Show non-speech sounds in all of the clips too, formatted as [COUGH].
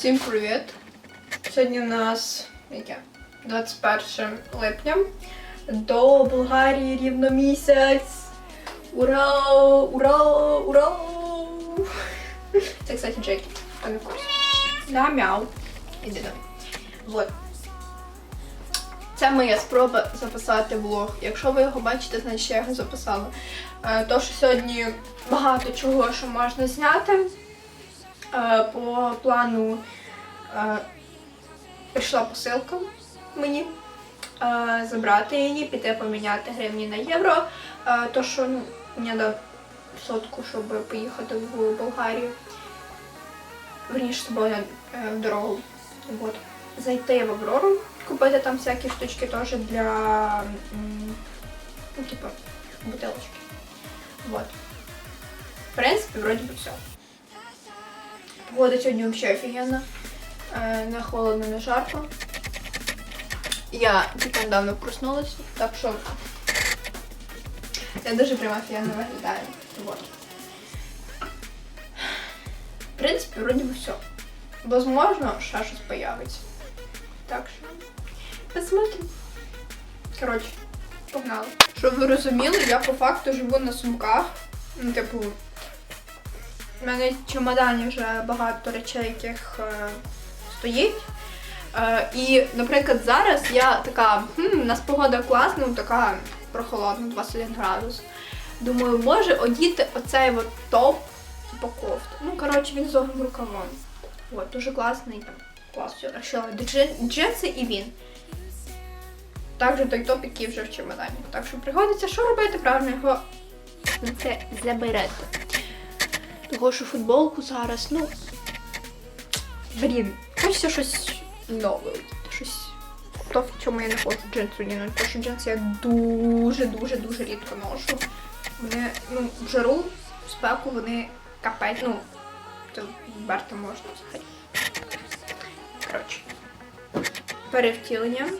Всім привіт! Сьогодні у нас яке? 21 липня. До Болгарії рівно місяць. Ура! Ура! Ура! Це, кстати, Джекі. Хто не курсі. Да, мяу. Іди давай. Вот. Це моя спроба записати влог. Якщо ви його бачите, значить я його записала. Е, То, що сьогодні багато чого, що можна зняти. Е, По плану е, прийшла посилка мені. е, Забрати її, піти поміняти гривні на євро. То, що ну, мені дав сотку, щоб поїхати в Болгарію. Верніше з собою е, в дорогу. Вот. Зайти в Аврору, купити там всякі штучки теж для ну, типу, бутилочки. Вот. В принципі, вроді би все. Погода сьогодні взагалі офігенна. Е, Не холодно, не жарко. Я тільки недавно проснулася, так що я дуже прямо офігенно виглядаю. Вот. В принципі, вроді би все. Возможно, ще щось появиться. Так що посмотрим. Коротше, погнали. Щоб ви розуміли, я по факту живу на сумках. Ну, типу, у мене в чемодані вже багато речей, яких е, стоїть. Е, і, наприклад, зараз я така, хм, у нас погода класна, ну, така прохолодна, 21 градус. Думаю, може одіти оцей от топ, типу кофту. Ну, коротше, він з довгим рукавом. От, дуже класний там. Клас, все. Джин- Джинси і він. Також той топ, який вже в чемодані. Так що приходиться, що робити? Правильно його це заберете. Того, що футболку зараз, ну. Блін, хочеться щось нове. Щось. То, в чому я не хочу джинсу ні, тому що джинси я дуже-дуже дуже рідко ношу. Вони, ну, в жару, в спеку вони капець, ну, це варто можна взагалі. Коротше. Перевтілення.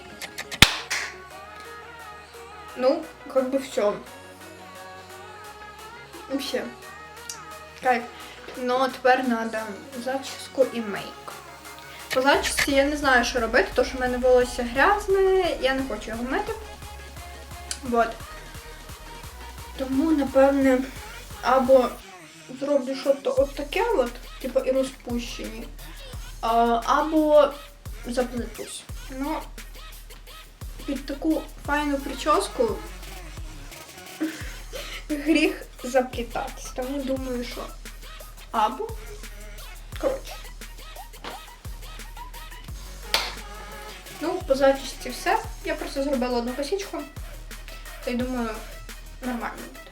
Ну, как бы все. Вообще. Кайф. Ну, тепер треба зачіску і мейк. По зачісці я не знаю, що робити, тому що в мене волосся грязне, я не хочу його мити. Вот. Тому, напевне, або зроблю щось от таке, от, типу і розпущені, або заплетусь. Ну, під таку файну прическу гріх заплітатись. Тому думаю, що або. Коротше. Ну, по зачісті все. Я просто зробила одну косичку. Та й думаю, нормально буде.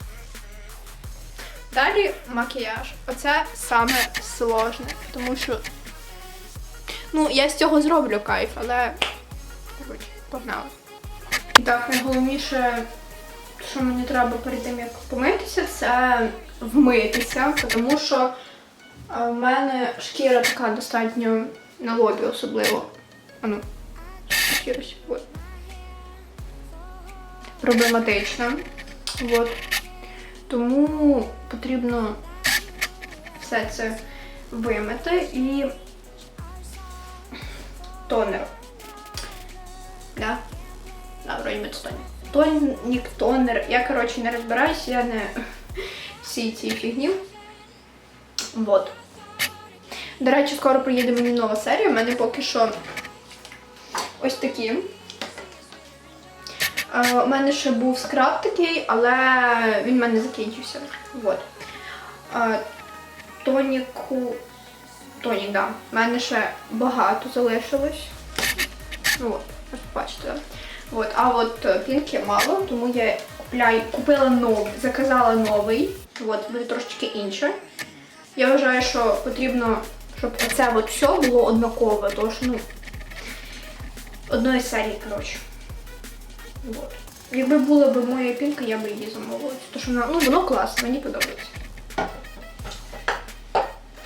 Далі макіяж. Оце саме сложне, тому що. Ну, я з цього зроблю кайф, але. Коротше, погнали. І так, найголовніше, що мені треба перед тим, як помитися, це вмитися, тому що е, в мене шкіра така достатньо на лобі особливо. Ану, шкіра от. Проблематична. От. Тому потрібно все це вимити і тонер. Да? Да, вроді би це Тонік, тонер. Я, коротше, не розбираюся, я не [LAUGHS] всі ці фігні. Вот. До речі, скоро приїде мені нова серія. У мене поки що ось такі. Е, У мене ще був скраб такий, але він в мене закінчився. Вот. Е, Тоніку. Тонік, да. У мене ще багато залишилось. Ну от, бачите. От, а от е, пінки мало, тому я купляю, купила новий, заказала новий. От, буде трошечки інше. Я вважаю, що потрібно, щоб це от все було однакове, тому що, ну, одної серії, коротше. От. Якби була б моя пінка, я б її замовила. Тому що вона, ну, воно класне, мені подобається.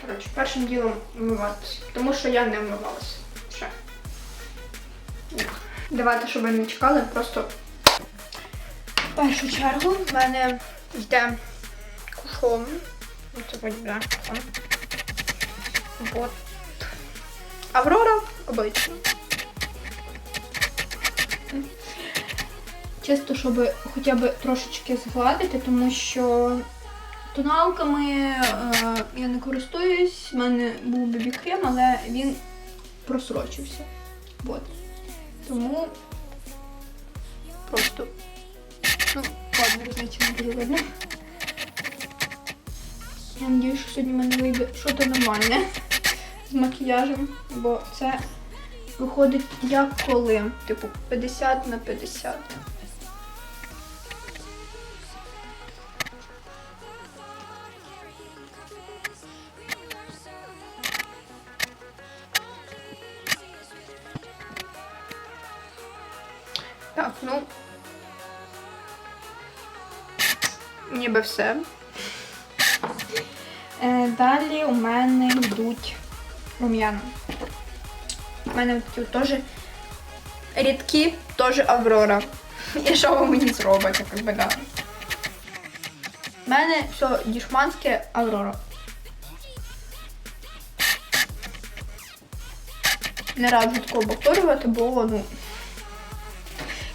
Коротше, першим ділом вмиватися, тому що я не вмивалася. Давайте, щоб ви не чекали, просто в першу чергу в мене йде кушон. Оце вроді, да. От. Аврора обично. Чисто, щоб хоча б трошечки згладити, тому що тоналками е, я не користуюсь. У мене був бібі-крем, але він просрочився. От. Тому просто. Ну, ладно, різниці не. Я надію, що сьогодні в мене вийде щось нормальне з макіяжем, бо це виходить як коли. Типу 50 на 50. Так, ну. Ніби все. Е, Далі у мене йдуть рум'яна. У мене такі теж рідкі, теж Аврора. [LAUGHS] І що ви мені зробите, як би да. У мене все дішманське Аврора. Не раджу такого повторювати, бо ну.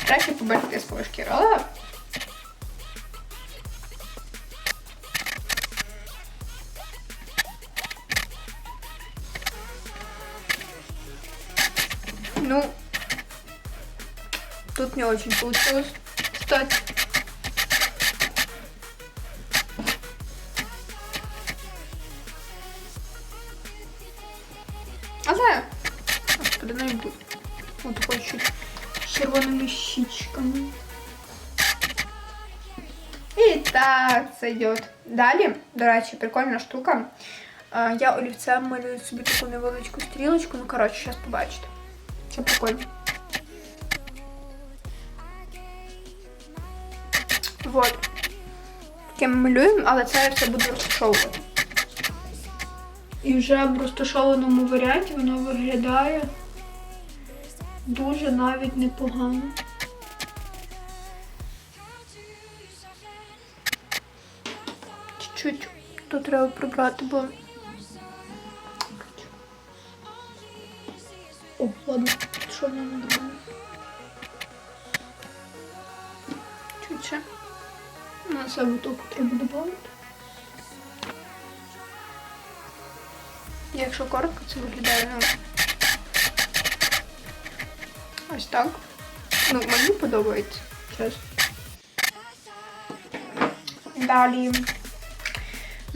Краще побачити свою шкіру, але Ну, тут не очень получилось, кстати. Йде. Далі, до речі, прикольна штука. Я олівцем малюю собі таку невеличку стрілочку. Ну, коротше, зараз побачите. Це прикольно. Вот. Таким малюємо, але це я все буду розташовувати. І вже в розташованому варіанті воно виглядає дуже навіть непогано. Чуть-чуть тут треба прибрати, бо. О, ладно, що не нормально. Чуть ще. На себе тут треба додати. Якщо коротко, це виглядає, ну. Ось так. Ну, мені подобається, чесно. Далі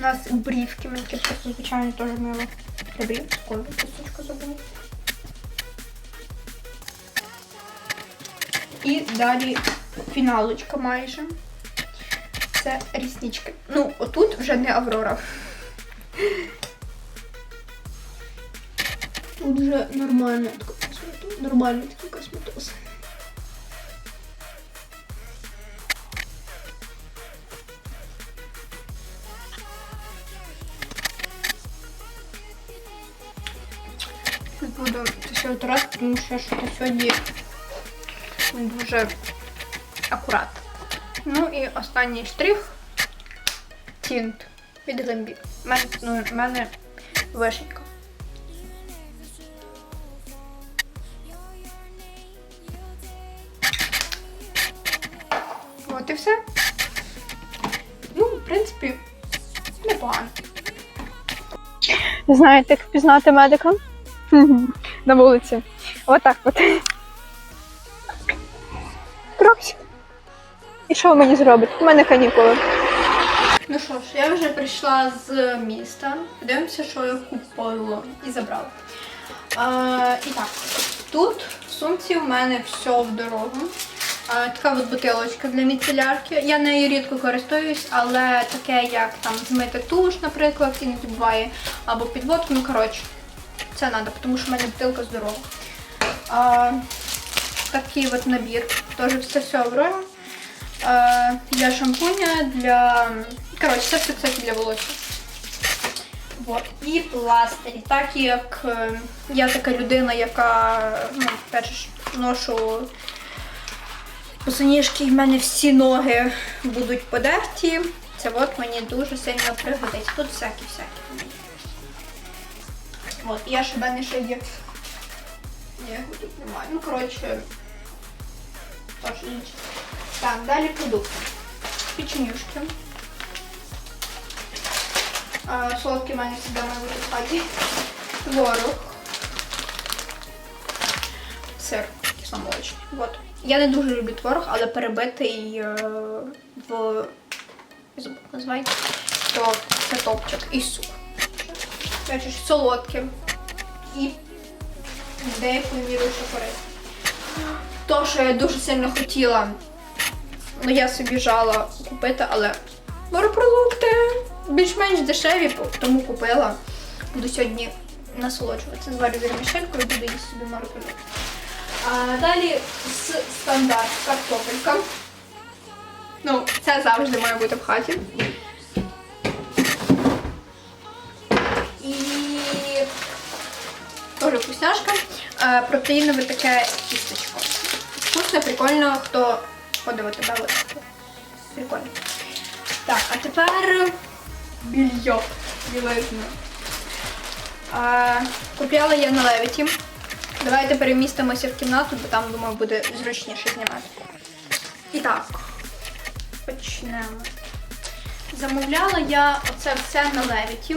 у нас брівки, мені просто звичайно теж мило. Брів, скоро кісточку забула. І далі фіналочка майже. Це ріснички. Ну, отут вже не Аврора. Тут вже нормально. Нормальний такий косметоз. Буду це все витирати, тому що що сьогодні дуже акуратно. Ну і останній штрих тінт від Гламбі. У мене, ну, мене вишенька. От і все. Ну, в принципі, непогано. Знаєте, як впізнати медика? [LAUGHS] На вулиці. Отак от. Трохи. І що ви мені зробите? У мене канікули. Ну що ж, я вже прийшла з міста. Подивимося, що я купила і забрала. А, і так, тут в сумці у мене все в дорогу. А, така от бутилочка для міцелярки. Я нею рідко користуюсь, але таке, як там змити туш, наприклад, іноді буває, або підводку, ну коротше, це треба, тому що в мене бутилка здорова. А, такий от набір. Теж все все. Е, для шампуня, для. Коротше, це все кстати, для волосся. Вот. І пластирі. Так як я така людина, яка ну, перше ж ношу босоніжки, в мене всі ноги будуть подерті. Це от мені дуже сильно пригодиться. Тут всякі-всякі. От, я ще в ще є Ні, його тут немає. Ну, коротше, теж інше. Так, далі продукти. Печенюшки. А, солодкий в мене завжди має бути в хаті. Творог. Сир кисломолочний. Вот. Я не дуже люблю творог, але перебитий е, в я називається, то це топчик і суп. Бачиш, солодким і деякою мірою ще корисним. То, що я дуже сильно хотіла, ну я собі жала купити, але морепродукти більш-менш дешеві, тому купила. Буду сьогодні насолоджуватися. Зварю вірмішельку і буду їсти собі морепродукти. А далі стандарт картопелька. Ну, це завжди має бути в хаті. Теж вкусняшка. Е, Протеїнове таке тістечко. Вкусно, прикольно, хто ходив у тебе. Прикольно. Так, а тепер більйо. Білизна. Е, Купляла я на левіті. Давайте перемістимося в кімнату, бо там, думаю, буде зручніше знімати. І так, почнемо. Замовляла я оце все на левіті.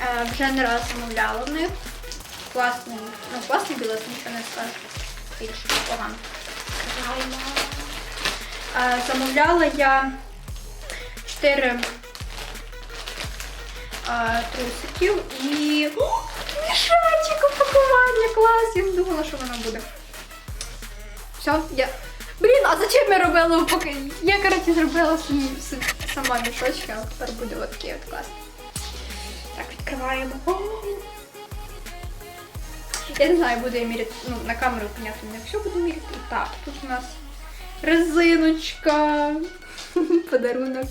Е, вже не раз замовляла в них. Класний, ну класний білет, нічого не скажу. Більше погано. Замовляла я 4 е, трусиків і. О, мішечок упакування, клас! Я не думала, що воно буде. Все, я. Блін, а зачем я робила упаковку? Я, коротше, зробила сама мішочки, а тепер буде от такий от класний. Так, відкриваємо. Я не знаю, буду я міряти, ну, на камеру, понятно, не все буду міряти. Так, тут у нас резиночка. [LAUGHS] Подарунок.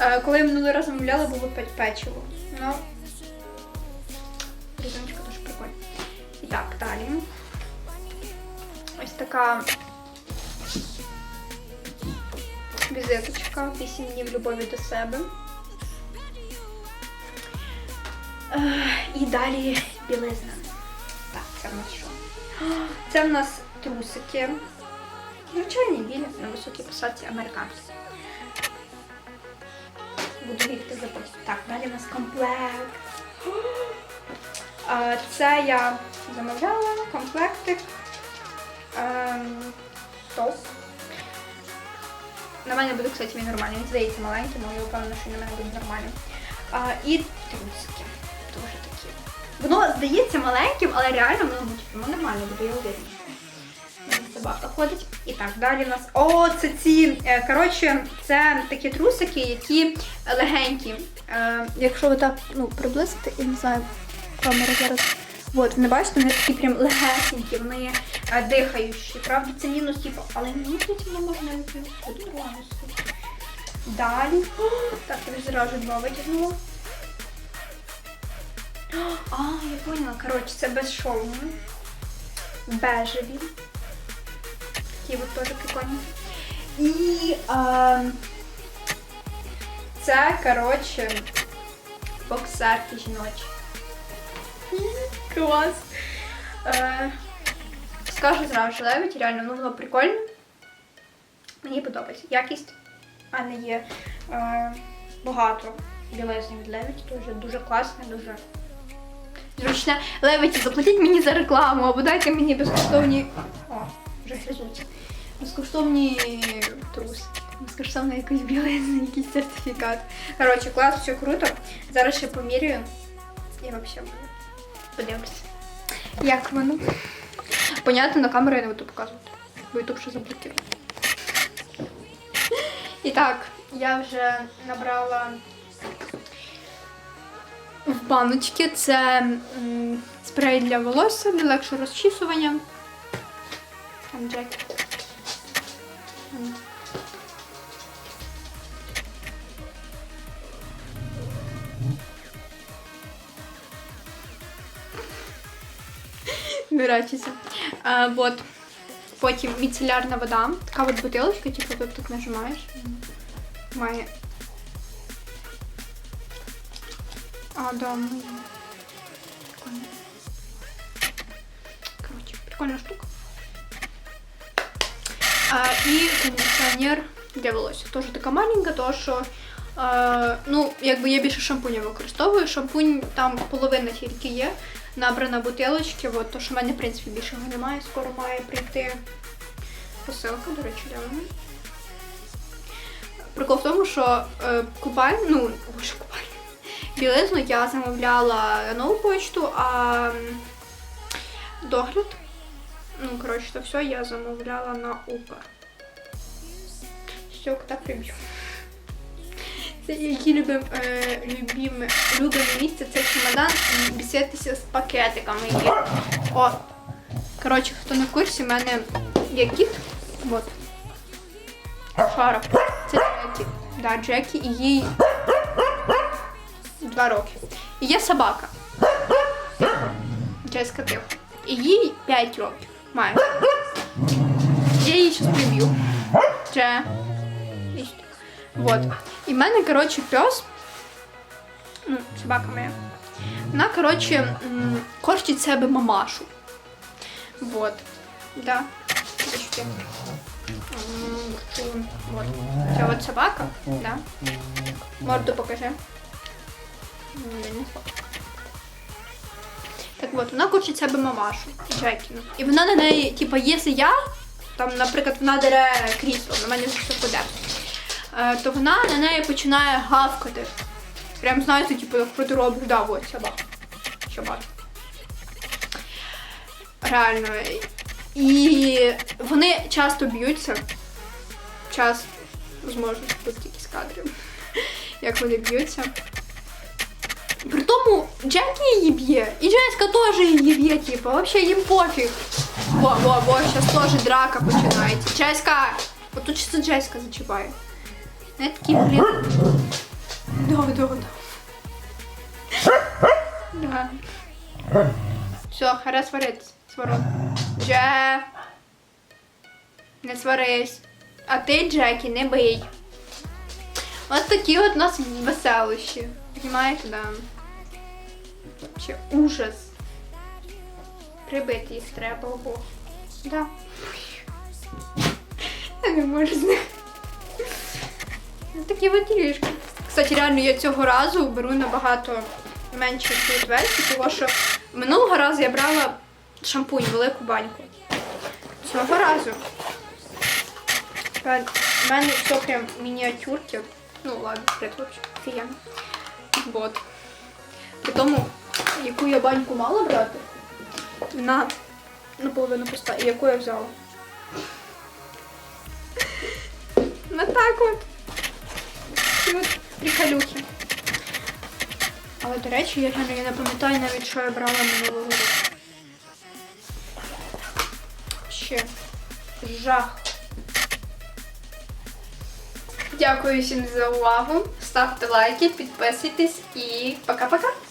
Е, Коли я минулий раз замовляла, було пе- печиво. Ну, резиночка теж прикольна. І так, далі. Ось така візиточка. 8 днів любові до себе. Е, І далі білизна. Що? Це в нас трусики. Звичайні білі на високій посадці американські. Буду бігти за потім. Так, далі у нас комплект. Це я замовляла комплектик. Ем, топ. На мене буде, кстати, він нормальний. Він здається маленьким, але я впевнена, що на мене буде нормальним. А, і трусики. Дуже такі. Воно здається маленьким, але реально воно буде воно нормально буде, я уверена. Собака ходить. І так, далі у нас. О, це ці. е, Коротше, це такі трусики, які легенькі. Е, якщо ви так ну, приблизите, я не знаю, камера зараз. От, не бачите, вони такі прям легесенькі, вони е, дихаючі. Правда, це мінус, типу, але мені воно можна стоїть. Далі. О, так, я зразу два витягнула. А, я поняла. Коротше, це безшовні. Бежеві. Такі от теж прикольні. І а, це, коротше, боксерки жіночі. Клас. Е, скажу зразу, що левить, реально, ну воно прикольне. Мені подобається. Якість, а не є е, багато білизни від Левіті, дуже, дуже класне, дуже зручне. Левиті, заплатіть мені за рекламу, або дайте мені безкоштовні. О, вже гризуться. Безкоштовні труси. Безкоштовно якийсь білизни, якийсь сертифікат. Коротше, клас, все круто. Зараз ще поміряю. І взагалі подивлюся. Як воно? Понятно, на камеру я не буду показувати. Бо YouTube ще заблокує. І так, я вже набрала баночки. Це спрей для волосся, для легшого розчісування. Там. А, вот. Потім міцелярна вода. Така от бутилочка, типу тут так нажимаєш. Має. А, да, має. Прикольно. Коротше. Прикольна штука. А, і кондиціонер для волосся. Теж така маленька, тому що е, ну, якби я більше шампуня використовую. Шампунь там половина тільки є. Набрана бутилочки, от, то що в мене, в принципі, більше його немає. Скоро має прийти посилка, до речі, де вона. Прикол в тому, що е, купаль, ну. Білизну я замовляла нову почту, а догляд. Ну, коротше, то все я замовляла на Укр. Все, кота приб'ю. Це які любим, е, любіме, любиме місце це чемодан біситися з пакетиками. Є. О! Коротше, хто не в курсі, в мене є кіт. Вот. Шара. Це Джекі. Да, Джекі і їй два роки. І є собака. Джеська тихо. І їй 5 років. Має. Я її зараз приб'ю. Дже. Вот. І в мене, коротше, пес. Ну, собака моя. Вона, коротше, корчить себе мамашу. Вот. Да. Бачите. Вот. Це от собака, да. Морду покажи. Так от, вона хоче себе мамашу, Джекіну. І вона на неї, типа, якщо я, там, наприклад, вона дере крісло, на мене все впаде, е, то вона на неї починає гавкати. Прям знаєте, типу, як проти роблю, да, от собака. Собака. Реально. І вони часто б'ються. Час, можливо, тут якісь кадри, як вони б'ються. Тому Джекі її б'є, і Джеська теж її б'є, типу, вообще їм пофіг. Во, во, во, зараз теж драка починається. Джеська! От тут чисто Джеська зачіпає. Не такі, блін. Да, да, да. Да. Все, хара сваритись. Сворот. Дже. Не сварись. А ти, Джекі, не бий. Ось такі от у нас веселощі. Понимаєте, да. Вообще ужас. Прибити їх треба обох. Да. [LAUGHS] Я не них. Ну, Такі от ділішки. Кстати, реально я цього разу беру набагато менше версію, тому що минулого разу я брала шампунь, велику баньку. Цього разу. В мене все прям мініатюрки. Ну ладно, притворчик. Офігенно. Вот. При тому, яку я баньку мала брати, вона наполовину пуста. І яку я взяла. На так от. Такі от приколюхи. Але, до речі, я реально не пам'ятаю навіть, що я брала минулого року. Ще. Жах. Дякую всім за увагу. Ставте лайки, підписуйтесь і пока-пока.